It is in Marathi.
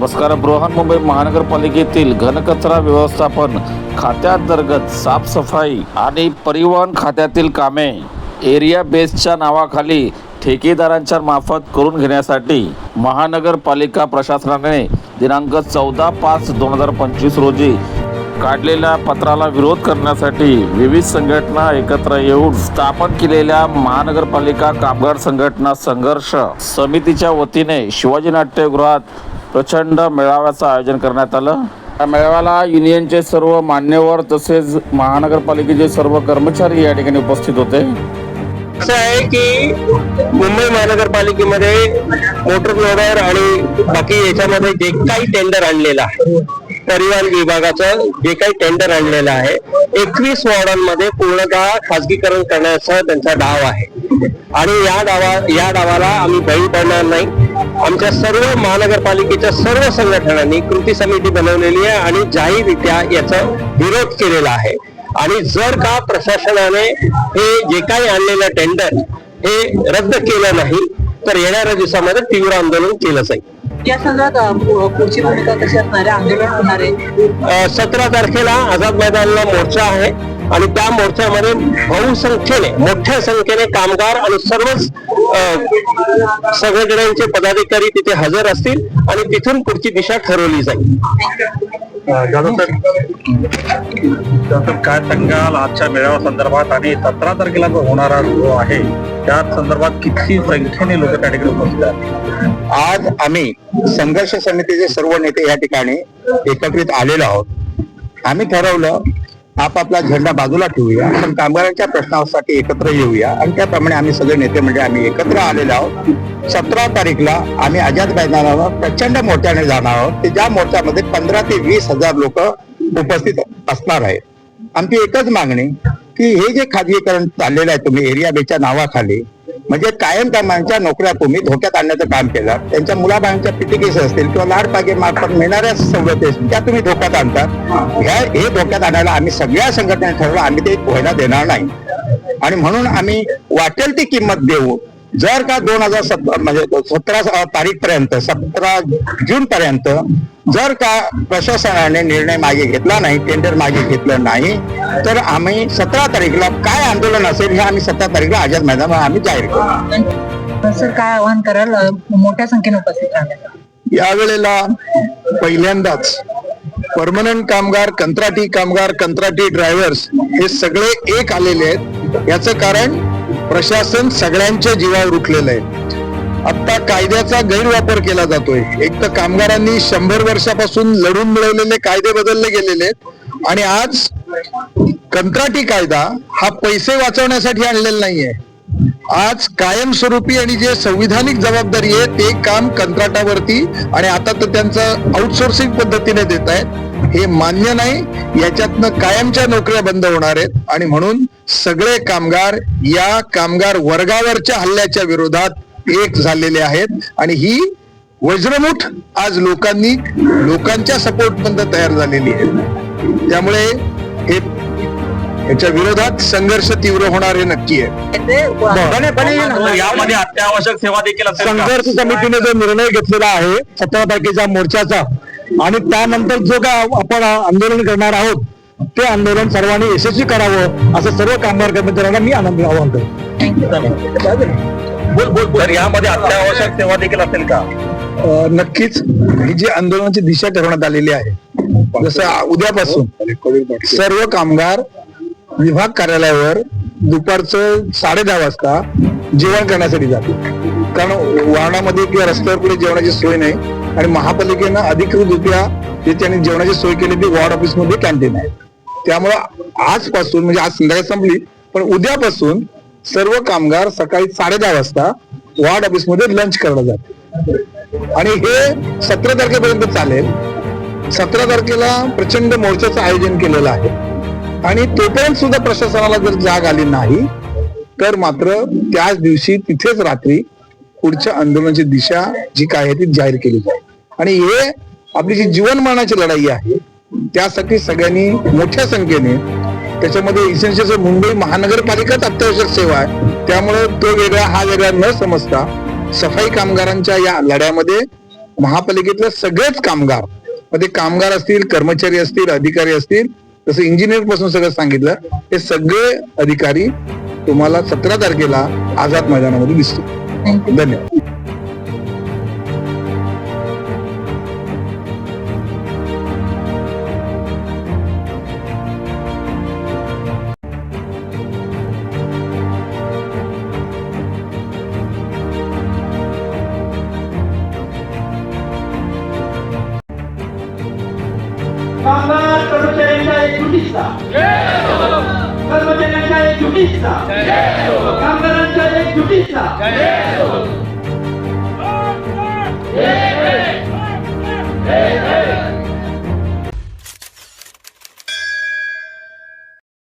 नमस्कार बृहन्मुंबई महानगरपालिकेतील घनकचरा व्यवस्थापन खात्याअंतर्गत साफसफाई आणि परिवहन खात्यातील कामे. एरिया बेसच्या नावाखाली ठेकेदारांच्या मार्फत करून घेण्यासाठी महानगरपालिका प्रशासनाने दिनांक चौदा पाच दोन हजार पंचवीस रोजी काढलेल्या पत्राला विरोध करण्यासाठी विविध संघटना एकत्र येऊन स्थापन केलेल्या महानगरपालिका कामगार संघटना संघर्ष समितीच्या वतीने शिवाजी नाट्यगृहात प्रचंड मेळाव्याचं आयोजन करण्यात आलं. या मेळाव्याला युनियनचे सर्व मान्यवर तसेच महानगरपालिकेचे सर्व कर्मचारी या ठिकाणी उपस्थित होते. असं आहे की मुंबई महानगरपालिकेमध्ये मोटर लोडर आणि बाकी याच्यामध्ये जे काही टेंडर आणलेलं आहे परिवहन विभागाचं जे काही टेंडर आणलेलं आहे एकवीस वॉर्डांमध्ये पूर्णतः खासगीकरण करण्याचा त्यांचा डाव आहे. आणि या डावा या डावाला आम्ही बळी पडणार नाही. आमच्या सर्व महानगरपालिकेच्या सर्व संघटनांनी कृती समिती बनवलेली आहे आणि जाहीररित्या याचा विरोध केलेला आहे. आणि जर का प्रशासनाने हे जे काही आणलेलं टेंडर हे रद्द केलं नाही तर येणाऱ्या दिवसामध्ये तीव्र आंदोलन केलं जाईल. या पुढची भूमिका कशी असणार आहे? आंदोलन होणार आहे? सतरा तारखेला आझाद मैदानला मोर्चा आहे. आणि त्या मोर्चामध्ये बहुसंख्येने मोठ्या संख्येने कामगार आणि सर्वच अ, संघटनांचे पदाधिकारी तिथे हजर असतील आणि तिथून पुढची दिशा ठरवली जाईल. काय सांगाल आजच्या मेळाव्या संदर्भात आणि सतरा तारखेला जो होणारा जो आहे त्या संदर्भात किती संख्येने लोक त्या ठिकाणी उपस्थित आहेत? आज आम्ही संघर्ष समितीचे सर्व नेते या ठिकाणी एकत्रित आलेलो आहोत. आम्ही ठरवलं आपापला झेंडा बाजूला ठेवूया. पण कामगारांच्या प्रश्नासाठी एकत्र येऊया. आणि त्याप्रमाणे आम्ही सगळे नेते म्हणजे आम्ही एकत्र आलेलो आहोत. सतरा तारीखला आम्ही आझाद मैदानावर प्रचंड मोर्चाने जाणार आहोत. की ज्या मोर्चामध्ये पंधरा ते वीस हजार लोक उपस्थित असणार आहेत. आमची एकच मागणी की हे जे खाजगीकरण चाललेलं आहे तुम्ही एरिया बेच्या नावाखाली म्हणजे कायम कामांच्या नोकऱ्या तुम्ही धोक्यात आणण्याचं काम केलं. त्यांच्या मुलाबाळांच्या पिटिकेस असतील किंवा लाडपागे मार्फत मिळणाऱ्या सवलती त्या तुम्ही धोक्यात आणतात ह्या हे धोक्यात आणायला आम्ही सगळ्या संघटनेने ठरवलं आम्ही ते व्हायला देणार नाही. आणि म्हणून आम्ही वाटेल ती किंमत देऊ जर का दोन हजार सतरा म्हणजे सतरा तारीख पर्यंत सतरा जून पर्यंत जर का प्रशासनाने निर्णय मागे घेतला नाही टेंडर मागे घेतलं नाही तर आम्ही सतरा तारीखला काय आंदोलन असेल हे आम्ही सतरा तारीखला आझाद मैदानावर आम्ही जाहीर करू. सर काय आवाहन कराल? मोठ्या संख्येने उपस्थित यावेळेला पहिल्यांदाच परमनंट कामगार कंत्राटी कामगार कंत्राटी ड्रायव्हर्स हे सगळे एक आलेले आहेत. याचं कारण प्रशासन सगळ्यांच्या जीवावर उठलेलं आहे. आता कायद्याचा गैरवापर केला जातोय. एक तर कामगारांनी शंभर वर्षापासून लढून मिळवलेले कायदे बदलले गेलेले आहेत. आणि आज कंत्राटी कायदा हा पैसे वाचवण्यासाठी आणलेला नाहीये. आज कायमस्वरूपी आणि जे संविधानिक जबाबदारी आहे ते काम कंत्राटावरती आणि आता तर त्यांचं आउटसोर्सिंग पद्धतीने देत आहेत. हे मान्य नाही. याच्यातनं कायमच्या नोकऱ्या बंद होणार आहेत. आणि म्हणून सगळे कामगार या कामगार वर्गावरच्या हल्ल्याच्या विरोधात एक झालेले आहेत. आणि ही वज्रमुठ आज लोकांनी लोकांच्या सपोर्ट बंद तयार झालेली आहे. त्यामुळे हे याच्या विरोधात संघर्ष तीव्र होणार हे नक्की आहे. यामध्ये अत्यावश्यक सेवा देखील? संघर्ष समितीने जो निर्णय घेतलेला आहे सतरा तारखेच्या मोर्चाचा आणि त्यानंतर जो काय आपण आंदोलन करणार आहोत ते आंदोलन सर्वांनी यशस्वी करावं असं सर्व कामगार कर्मचाऱ्यांना मी आनंद आवाहन करतो. बोल बोल बोल. तर यामध्ये अत्यावश्यक सेवा देखील असेल का? नक्कीच. ही जी आंदोलनाची दिशा ठरवण्यात आलेली आहे जसं उद्यापासून सर्व कामगार विभाग कार्यालयावर दुपारचं साडे दहा वाजता जेवण करण्यासाठी जातील कारण वाहनामध्ये किंवा रस्त्यावर कुठे जेवणाची सोय नाही आणि महापालिकेनं अधिकृतरित्या जे त्यांनी जेवणाची सोय केली ती वॉर्ड ऑफिसमध्ये कॅन्टीन आहे. त्यामुळं आजपासून म्हणजे आज संध्याकाळ संपली पण उद्यापासून सर्व कामगार सकाळी साडे दहा वाजता वॉर्ड ऑफिसमध्ये लंच करणं जाते आणि हे सतरा तारखेपर्यंत चालेल. सतरा तारखेला प्रचंड मोर्चाचं आयोजन केलेलं आहे. आणि तोपर्यंत सुद्धा प्रशासनाला जर जाग आली नाही तर मात्र त्याच दिवशी तिथेच रात्री पुढच्या आंदोलनाची दिशा जी काय आहे ती जाहीर केली जाईल. आणि हे आपली जी जीवनमानाची लढाई आहे त्यासाठी सगळ्यांनी मोठ्या संख्येने त्याच्यामध्ये इसेन्शियल मुंबई महानगरपालिकाच अत्यावश्यक सेवा आहे. त्यामुळे तो वेगळा हा वेगळा न समजता सफाई कामगारांच्या या लढ्यामध्ये महापालिकेतले सगळेच कामगार मग ते कामगार असतील कर्मचारी असतील अधिकारी असतील तसं इंजिनियरपासून सगळं सांगितलं हे सगळे अधिकारी तुम्हाला सतरा तारखेला आझाद मैदानामध्ये दिसतील धन्यवाद कामगार कर्मचाऱ्यांच्या एकजुटीचा कर्मचाऱ्यांच्या एकजुटीचा कामगारांच्या एकजुटीचा